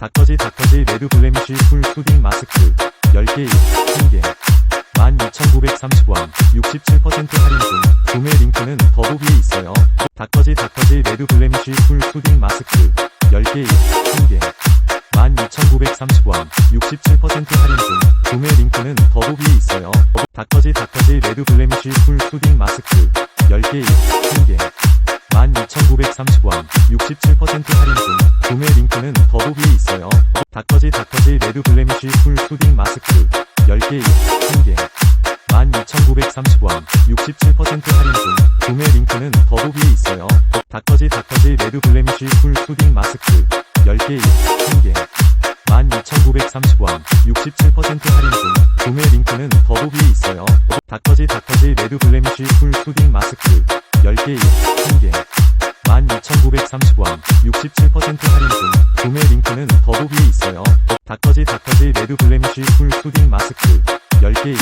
닥터지 닥터지 레드 블레미쉬 풀 수딩 마스크. 10개 1개. 12,930원 67% 할인 중 구매 링크는 더보기에 있어요. 닥터지 닥터지 레드 블레미쉬 풀 수딩 마스크. 10개 1개. 12,930원 67% 할인 중 구매 링크는 더보기에 있어요. 닥터지 닥터지 레드 블레미쉬 풀 수딩 마스크. 10개 1개. 12,930원 67% 할인 중 구매 링크는 더보기에 있어요. 닥터지 닥터지 레드 블레미쉬 풀 수딩 마스크. 10개 1개. 12,930원 67% 할인 중 구매 링크는 더보기에 있어요. 닥터지 닥터지 레드 블레미쉬 풀 수딩 마스크. 10개 1개. 12,930원 67% 할인 중 구매 링크는 더보기에 있어요. 닥터지 닥터지 레드 블레미쉬 풀 수딩 마스크. 10개 1개 12,930원 67% 할인 중 구매 링크는 더보기에 있어요. 닥터지 닥터지 레드 블레미쉬 풀 수딩 마스크. 10개